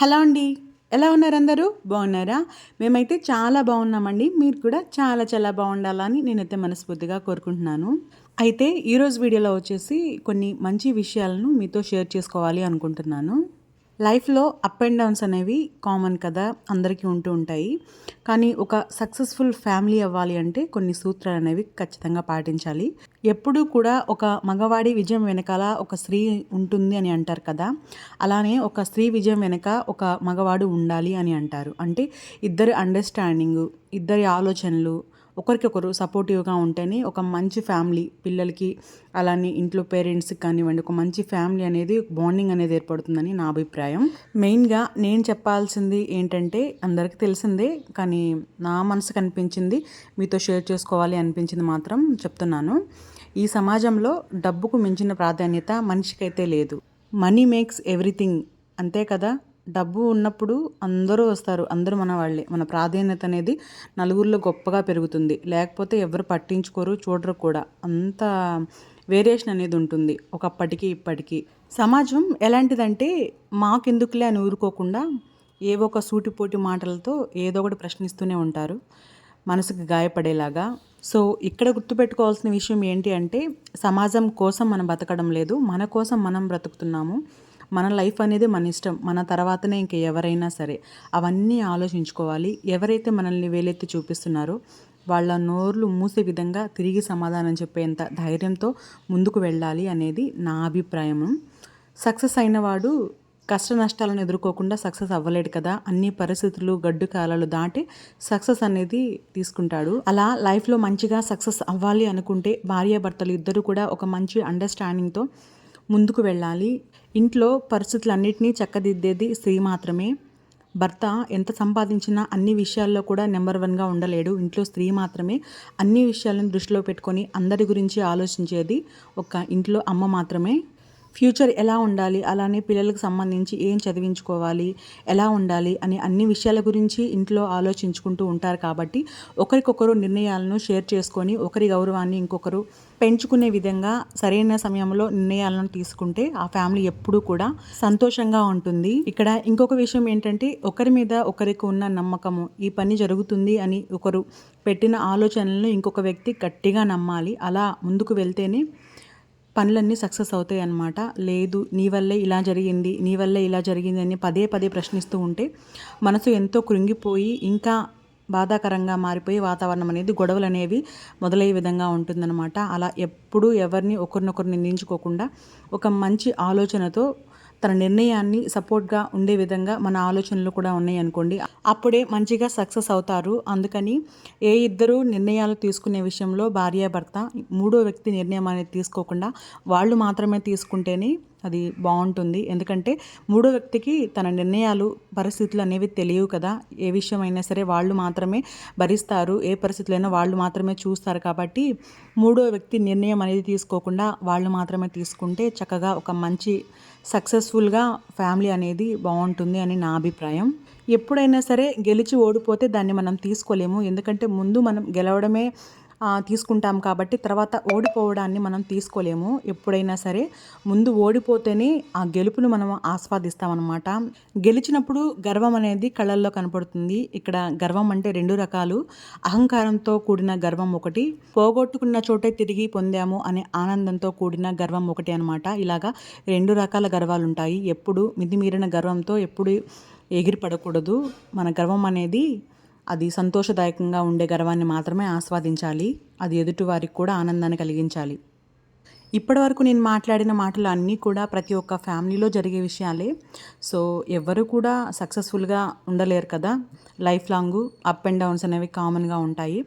Hello అండి. ఎలా ఉన్నారు అందరూ? బాగున్నారా? మేమైతే చాలా బాగున్నామండి. మీరు కూడా చాలా చాలా బాగుండాలని నేనైతే మనస్ఫూర్తిగా కోరుకుంటున్నాను. అయితే ఈరోజు వీడియోలో వచ్చేసి కొన్ని మంచి విషయాలను మీతో షేర్ చేసుకోవాలి అనుకుంటున్నాను. లైఫ్లో అప్ అండ్ డౌన్స్ అనేవి కామన్ కదా అందరికీ ఉంటూ ఉంటాయి. కానీ ఒక సక్సెస్ఫుల్ ఫ్యామిలీ అవ్వాలి అంటే కొన్ని సూత్రాలు అనేవి ఖచ్చితంగా పాటించాలి. ఎప్పుడూ కూడా ఒక మగవాడి విజయం వెనకాల ఒక స్త్రీ ఉంటుంది అని అంటారు కదా అలానే ఒక స్త్రీ విజయం వెనక ఒక మగవాడు ఉండాలి అని అంటారు. అంటే ఇద్దరి అండర్స్టాండింగు ఇద్దరి ఆలోచనలు ఒకరికొకరు సపోర్టివ్గా ఉంటేనే ఒక మంచి ఫ్యామిలీ పిల్లలకి అలానే ఇంట్లో పేరెంట్స్కి కానివ్వండి ఒక మంచి ఫ్యామిలీ అనేది బాండింగ్ అనేది ఏర్పడుతుందని నా అభిప్రాయం. మెయిన్గా నేను చెప్పాల్సింది ఏంటంటే అందరికీ తెలిసిందే కానీ నా మనసు కనిపించింది మీతో షేర్ చేసుకోవాలి అనిపించింది మాత్రం చెప్తున్నాను. ఈ సమాజంలో డబ్బుకు మించిన ప్రాధాన్యత మనిషికైతే లేదు. మనీ మేక్స్ ఎవ్రీథింగ్ అంతే కదా? డబ్బు ఉన్నప్పుడు అందరూ వస్తారు. అందరూ మన వాళ్ళే. మన ప్రాధాన్యత అనేది నలుగురిలో గొప్పగా పెరుగుతుంది. లేకపోతే ఎవరు పట్టించుకోరు చూడరు కూడా. అంత వేరియేషన్ అనేది ఉంటుంది. ఒకప్పటికి ఇప్పటికీ. సమాజం ఎలాంటిదంటే మాకెందుకులే అని ఊరుకోకుండా ఏవో ఒక సూటిపోటి మాటలతో ఏదో ఒకటి ప్రశ్నిస్తూనే ఉంటారు. మనసుకు గాయపడేలాగా. సో ఇక్కడ గుర్తుపెట్టుకోవాల్సిన విషయం ఏంటి అంటే సమాజం కోసం మనం బతకడం లేదు. మన కోసం మనం బ్రతుకుతున్నాము. మన లైఫ్ అనేది మన ఇష్టం మన తర్వాతనే ఇంక ఎవరైనా సరే అవన్నీ ఆలోచించుకోవాలి. ఎవరైతే మనల్ని వేలెత్తి చూపిస్తున్నారో వాళ్ళ నోర్లు మూసే విధంగా తిరిగి సమాధానం చెప్పేంత ధైర్యంతో ముందుకు వెళ్ళాలి అనేది నా అభిప్రాయం సక్సెస్ అయినవాడు కష్ట నష్టాలను ఎదుర్కోకుండా సక్సెస్ అవ్వలేడు కదా. అన్ని పరిస్థితులు గడ్డు కాలాలు దాటి సక్సెస్ అనేది తీసుకుంటాడు. అలా లైఫ్లో మంచిగా సక్సెస్ అవ్వాలి అనుకుంటే భార్యాభర్తలు ఇద్దరు కూడా ఒక మంచి అండర్స్టాండింగ్తో ముందుకు వెళ్ళాలి. ఇంట్లో పరిస్థితులన్నింటినీ చక్కదిద్దేది స్త్రీ మాత్రమే. భర్త ఎంత సంపాదించినా అన్ని విషయాల్లో కూడా నెంబర్ వన్గా ఉండలేడు. ఇంట్లో స్త్రీ మాత్రమే అన్ని విషయాలను దృష్టిలో పెట్టుకొని అందరి గురించి ఆలోచించేది ఒక ఇంట్లో అమ్మ మాత్రమే. ఫ్యూచర్ ఎలా ఉండాలి? అలానే పిల్లలకు సంబంధించి ఏం చదివించుకోవాలి? ఎలా ఉండాలి? అని అన్ని విషయాల గురించి ఇంట్లో ఆలోచించుకుంటూ ఉంటారు కాబట్టి ఒకరికొకరు నిర్ణయాలను షేర్ చేసుకొని ఒకరి గౌరవాన్ని ఇంకొకరు పెంచుకునే విధంగా సరైన సమయంలో నిర్ణయాలను తీసుకుంటే ఆ ఫ్యామిలీ ఎప్పుడూ కూడా సంతోషంగా ఉంటుంది. ఇక్కడ ఇంకొక విషయం ఏంటంటే ఒకరి మీద ఒకరికి ఉన్న నమ్మకము ఈ పని జరుగుతుంది అని ఒకరు పెట్టిన ఆలోచనలను ఇంకొక వ్యక్తి గట్టిగా నమ్మాలి. అలా ముందుకు వెళ్తేనే పనులన్నీ సక్సెస్ అవుతాయి అన్నమాట. లేదు నీ వల్లే ఇలా జరిగింది నీ వల్లే ఇలా జరిగింది అని పదే పదే ప్రశ్నిస్తూ ఉంటే మనసు ఎంతో కృంగిపోయి ఇంకా బాధాకరంగా మారిపోయి వాతావరణం అనేది గొడవలు అనేవి మొదలయ్యే విధంగా ఉంటుందన్నమాట. అలా ఎప్పుడూ ఎవరిని ఒకరినొకరు నిందించుకోకుండా ఒక మంచి ఆలోచనతో తన నిర్ణయాన్ని సపోర్ట్గా ఉండే విధంగా మన ఆలోచనలు కూడా ఉన్నాయి అనుకోండి. అప్పుడే మంచిగా సక్సెస్ అవుతారు. అందుకని ఏ ఇద్దరు నిర్ణయాలు తీసుకునే విషయంలో భార్యాభర్త మూడో వ్యక్తి నిర్ణయం అనేది తీసుకోకుండా వాళ్ళు మాత్రమే తీసుకుంటేనే అది బాగుంటుంది. ఎందుకంటే మూడో వ్యక్తికి తన నిర్ణయాలు పరిస్థితులు అనేవి తెలియవు కదా. ఏ విషయమైనా సరే వాళ్ళు మాత్రమే భరిస్తారు. ఏ పరిస్థితులైనా వాళ్ళు మాత్రమే చూస్తారు కాబట్టి మూడో వ్యక్తి నిర్ణయం అనేది తీసుకోకుండా వాళ్ళు మాత్రమే తీసుకుంటే చక్కగా ఒక మంచి సక్సెస్ఫుల్గా ఫ్యామిలీ అనేది బాగుంటుంది అని నా అభిప్రాయం. ఎప్పుడైనా సరే గెలిచి ఓడిపోతే దాన్ని మనం తీసుకోలేము. ఎందుకంటే ముందు మనం గెలవడమే తీసుకుంటాం కాబట్టి తర్వాత ఓడిపోవడాన్ని మనం తీసుకోలేము. ఎప్పుడైనా సరే ముందు ఓడిపోతేనే ఆ గెలుపును మనం ఆస్వాదిస్తామన్నమాట. గెలిచినప్పుడు గర్వం అనేది కళ్ళల్లో కనపడుతుంది. ఇక్కడ గర్వం అంటే రెండు రకాలు. అహంకారంతో కూడిన గర్వం ఒకటి పోగొట్టుకున్న చోటే తిరిగి పొందాము అనే ఆనందంతో కూడిన గర్వం ఒకటి అనమాట ఇలాగా రెండు రకాల గర్వాలు ఉంటాయి. ఎప్పుడు మితిమీరిన గర్వంతో ఎప్పుడు ఎగిరిపడకూడదు. మన గర్వం అనేది అది సంతోషదాయకంగా ఉండే గర్వాన్ని మాత్రమే ఆస్వాదించాలి. అది ఎదుటివారికి కూడా ఆనందాన్ని కలిగించాలి. ఇప్పటివరకు నేను మాట్లాడిన మాటలు అన్నీ కూడా ప్రతి ఒక్క ఫ్యామిలీలో జరిగే విషయాలే. సో ఎవరు కూడా సక్సెస్ఫుల్గా ఉండలేరు కదా. Life long up and downs అనేవి కామన్గా ఉంటాయి.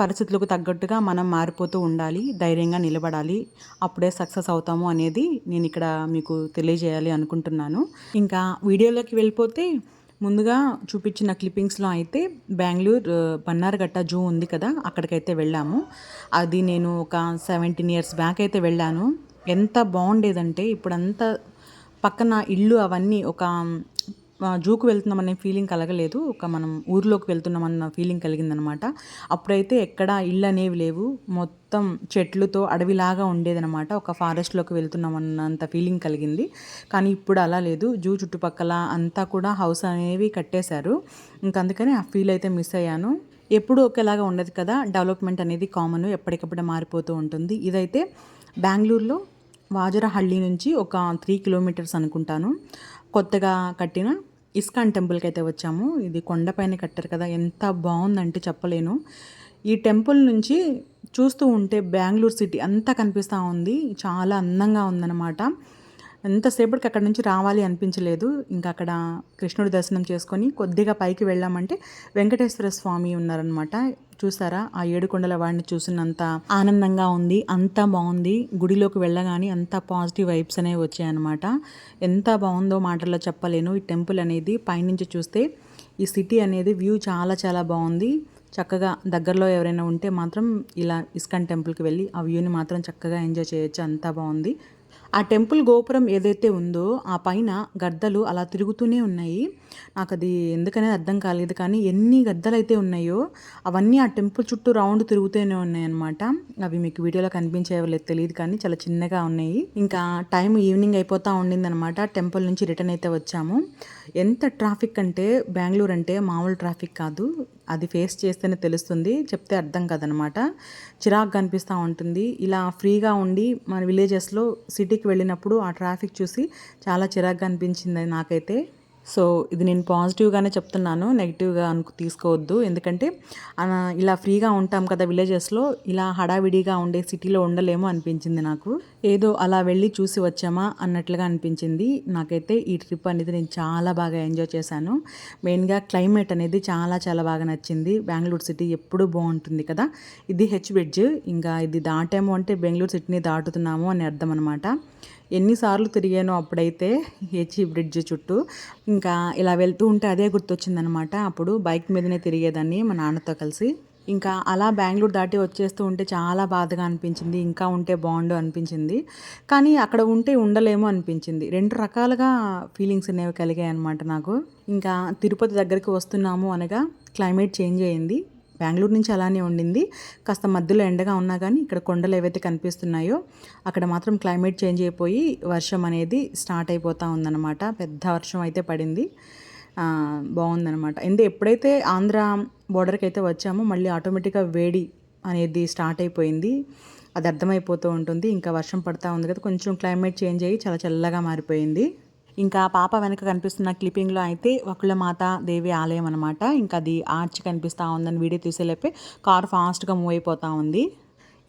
పరిస్థితులకు తగ్గట్టుగా మనం మారిపోతూ ఉండాలి ధైర్యంగా నిలబడాలి. అప్పుడే సక్సెస్ అవుతాము అనేది నేను ఇక్కడ మీకు తెలియజేయాలి అనుకుంటున్నాను. ఇంకా వీడియోలోకి వెళ్ళిపోతే ముందుగా చూపించిన క్లిప్పింగ్స్లో అయితే బెంగళూరు బన్నారగట్ట జూ ఉంది కదా అక్కడికైతే వెళ్ళాము. అది నేను ఒక సెవెంటీన్ ఇయర్స్ బ్యాక్ అయితే వెళ్ళాను. ఎంత బాగుండేదంటే ఇప్పుడంతా పక్కన ఇల్లు అవన్నీ ఒక జూకు వెళ్తున్నామనే ఫీలింగ్ కలగలేదు. ఒక మనం ఊర్లోకి వెళ్తున్నామన్న ఫీలింగ్ కలిగిందనమాట. అప్పుడైతే ఎక్కడ ఇళ్ళు అనేవి లేవు. మొత్తం చెట్లతో అడవిలాగా ఉండేదనమాట. ఒక ఫారెస్ట్లోకి వెళ్తున్నామన్నంత ఫీలింగ్ కలిగింది. కానీ ఇప్పుడు అలా లేదు. జూ చుట్టుపక్కల అంతా కూడా హౌస్ అనేవి కట్టేశారు. ఇంకందుకని ఆ ఫీల్ అయితే మిస్ అయ్యాను. ఎప్పుడు ఒకేలాగా ఉండదు కదా. డెవలప్మెంట్ అనేది కామన్. ఎప్పటికప్పుడు మారిపోతూ ఉంటుంది. ఇదైతే బెంగళూరులో వాజరహళ్ళి నుంచి ఒక త్రీ కిలోమీటర్స్ అనుకుంటాను. కొత్తగా కట్టిన ఇస్కాన్ టెంపుల్కి అయితే వచ్చాము. ఇది కొండపైన కట్టారు కదా ఎంత బాగుందంటే చెప్పలేను. ఈ టెంపుల్ నుంచి చూస్తూ ఉంటే బెంగళూరు సిటీ అంతా కనిపిస్తూ ఉంది. చాలా అందంగా ఉందన్నమాట. ఎంతసేపటికి అక్కడ నుంచి రావాలి అనిపించలేదు. ఇంకా అక్కడ కృష్ణుడి దర్శనం చేసుకొని కొద్దిగా పైకి వెళ్ళామంటే వెంకటేశ్వర స్వామి ఉన్నారనమాట చూసారా? ఆ ఏడుకొండల వాడిని చూసినంత ఆనందంగా ఉంది. అంత బాగుంది. గుడిలోకి వెళ్ళగానే అంత పాజిటివ్ వైబ్స్ అనేవి వచ్చాయన్నమాట. ఎంత బాగుందో మాటల్లో చెప్పలేను. ఈ టెంపుల్ అనేది పైనుంచి చూస్తే ఈ సిటీ అనేది వ్యూ చాలా చాలా బాగుంది. చక్కగా దగ్గరలో ఎవరైనా ఉంటే మాత్రం ఇలా ఇస్కాన్ టెంపుల్కి వెళ్ళి ఆ వ్యూని మాత్రం చక్కగా ఎంజాయ్ చేయొచ్చు. అంతా బాగుంది. ఆ టెంపుల్ గోపురం ఏదైతే ఉందో ఆ పైన గద్దలు అలా తిరుగుతూనే ఉన్నాయి. నాకు అది ఎందుకనేది అర్థం కాలేదు కానీ ఎన్ని గద్దలు అయితే ఉన్నాయో అవన్నీ ఆ టెంపుల్ చుట్టూ రౌండ్ తిరుగుతూనే ఉన్నాయి అనమాట అవి మీకు వీడియోలో కనిపించేవో లేదు తెలియదు కానీ చాలా చిన్నగా ఉన్నాయి. ఇంకా టైం ఈవినింగ్ అయిపోతూ ఉండింది అనమాట టెంపుల్ నుంచి రిటర్న్ అయితే వచ్చాము. ఎంత ట్రాఫిక్ అంటే బెంగళూరు అంటే మామూలు ట్రాఫిక్ కాదు. అది ఫేస్ చేస్తేనే తెలుస్తుంది చెప్తే అర్థం కదనమాట. చిరాకు కనిపిస్తూ ఉంటుంది. ఇలా ఫ్రీగా ఉండి మన విలేజెస్లో సిటీకి వెళ్ళినప్పుడు ఆ ట్రాఫిక్ చూసి చాలా చిరాకుగా అనిపించింది నాకైతే. సో ఇది నేను పాజిటివ్గానే చెప్తున్నాను నెగిటివ్గా అనుకు తీసుకోవద్దు. ఎందుకంటే ఇలా ఫ్రీగా ఉంటాం కదా విలేజెస్లో ఇలా హడావిడిగా ఉండే సిటీలో ఉండలేమో అనిపించింది నాకు. ఏదో అలా వెళ్ళి చూసి వచ్చామా అన్నట్లుగా అనిపించింది. నాకైతే ఈ ట్రిప్ అనేది నేను చాలా బాగా ఎంజాయ్ చేశాను. మెయిన్గా క్లైమేట్ అనేది చాలా చాలా బాగా నచ్చింది. బెంగళూరు సిటీ ఎప్పుడూ బాగుంటుంది కదా. ఇది హెచ్ బ్రిడ్జ్. ఇంకా ఇది దాటాము అంటే బెంగళూరు సిటీని దాటుతున్నాము అని అర్థం అనమాట ఎన్నిసార్లు తిరిగానో అప్పుడైతే హెచ్ఈ బ్రిడ్జ్ చుట్టూ ఇంకా ఇలా వెళ్తూ ఉంటే అదే గుర్తొచ్చిందనమాట. అప్పుడు బైక్ మీదనే తిరిగేదాన్ని మా నాన్నతో కలిసి. ఇంకా అలా బెంగళూరు దాటి వచ్చేస్తూ ఉంటే చాలా బాధగా అనిపించింది ఇంకా ఉంటే బాగుండు అనిపించింది. కానీ అక్కడ ఉంటే ఉండలేమో అనిపించింది. రెండు రకాలుగా ఫీలింగ్స్ అనేవి కలిగాయి అనమాట నాకు. ఇంకా తిరుపతి దగ్గరికి వస్తున్నాము అనగా క్లైమేట్ చేంజ్ అయింది. బెంగళూరు నుంచి అలానే ఉండింది. కాస్త మధ్యలో ఎండగా ఉన్నా కానీ ఇక్కడ కొండలు ఏవైతే కనిపిస్తున్నాయో అక్కడ మాత్రం క్లైమేట్ చేంజ్ అయిపోయి వర్షం అనేది స్టార్ట్ అయిపోతూ ఉందన్నమాట. పెద్ద వర్షం అయితే పడింది. బాగుందనమాట బాగుందన్నమాట. ఎందుకు ఎప్పుడైతే ఆంధ్ర బోర్డర్కి అయితే వచ్చామో మళ్ళీ ఆటోమేటిక్గా వేడి అనేది స్టార్ట్ అయిపోయింది. అది అర్థమైపోతూ ఉంటుంది. ఇంకా వర్షం పడతా ఉంది కదా కొంచెం క్లైమేట్ చేంజ్ అయ్యి చాలా చల్లగా మారిపోయింది. ఇంకా పాప వెనక కనిపిస్తున్న క్లిప్పింగ్లో అయితే వకులమాత దేవి ఆలయం అనమాట ఇంకా అది ఆర్చ్ కనిపిస్తూ ఉందని వీడియో తీసేలేపే కార్ ఫాస్ట్గా మూవ్ అయిపోతూ ఉంది.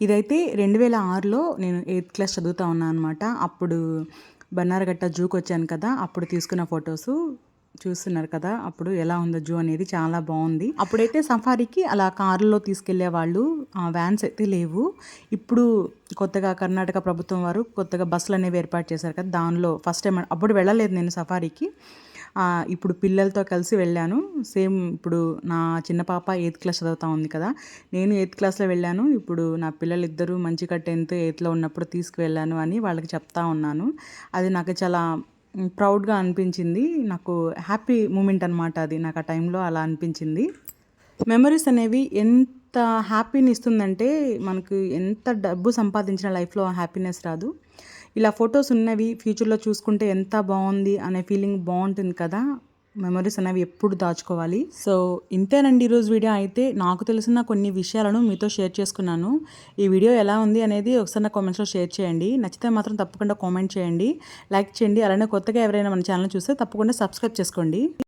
ఇదైతే రెండు వేల ఆరులో నేను ఎయిత్ క్లాస్ చదువుతా ఉన్నాను అనమాట అప్పుడు బన్నారగట్ట జూకి వచ్చాను కదా అప్పుడు తీసుకున్న ఫొటోస్. చూస్తున్నారు కదా అప్పుడు ఎలా ఉందో జూ అనేది చాలా బాగుంది. అప్పుడైతే సఫారీకి అలా కారులో తీసుకెళ్ళే వాళ్ళు వ్యాన్స్ అయితే లేవు. ఇప్పుడు కొత్తగా కర్ణాటక ప్రభుత్వం వారు కొత్తగా బస్సులు అనేవి ఏర్పాటు చేశారు కదా దానిలో ఫస్ట్ టైం అప్పుడు వెళ్ళలేదు నేను సఫారీకి. ఇప్పుడు పిల్లలతో కలిసి వెళ్ళాను. సేమ్ ఇప్పుడు నా చిన్న పాప ఎయిత్ క్లాస్ చదువుతా ఉంది కదా నేను ఎయిత్ క్లాస్లో వెళ్ళాను. ఇప్పుడు నా పిల్లలు ఇద్దరు మంచిగా టెన్త్ ఎయిత్లో ఉన్నప్పుడు తీసుకువెళ్ళాను అని వాళ్ళకి చెప్తా ఉన్నాను. అది నాకు చాలా ప్రౌడ్గా అనిపించింది. నాకు హ్యాపీ మూమెంట్ అనమాట అది. నాకు ఆ టైంలో అలా అనిపించింది. మెమరీస్ అనేవి ఎంత హ్యాపీని ఇస్తుందంటే మనకు ఎంత డబ్బు సంపాదించిన లైఫ్లో హ్యాపీనెస్ రాదు. ఇలా ఫొటోస్ ఉన్నవి ఫ్యూచర్లో చూసుకుంటే ఎంత బాగుంది అనే ఫీలింగ్ బాగుంటుంది కదా. మెమరీస్ అనేవి ఎప్పుడు దాచుకోవాలి. సో ఇంతేనండి ఈరోజు వీడియో. అయితే నాకు తెలిసిన కొన్ని విషయాలను మీతో షేర్ చేసుకున్నాను. ఈ వీడియో ఎలా ఉంది అనేది ఒకసారి నా కామెంట్స్లో షేర్ చేయండి. నచ్చితే మాత్రం తప్పకుండా కామెంట్ చేయండి. లైక్ చేయండి. అలానే కొత్తగా ఎవరైనా మన ఛానల్ చూస్తే తప్పకుండా సబ్స్క్రైబ్ చేసుకోండి.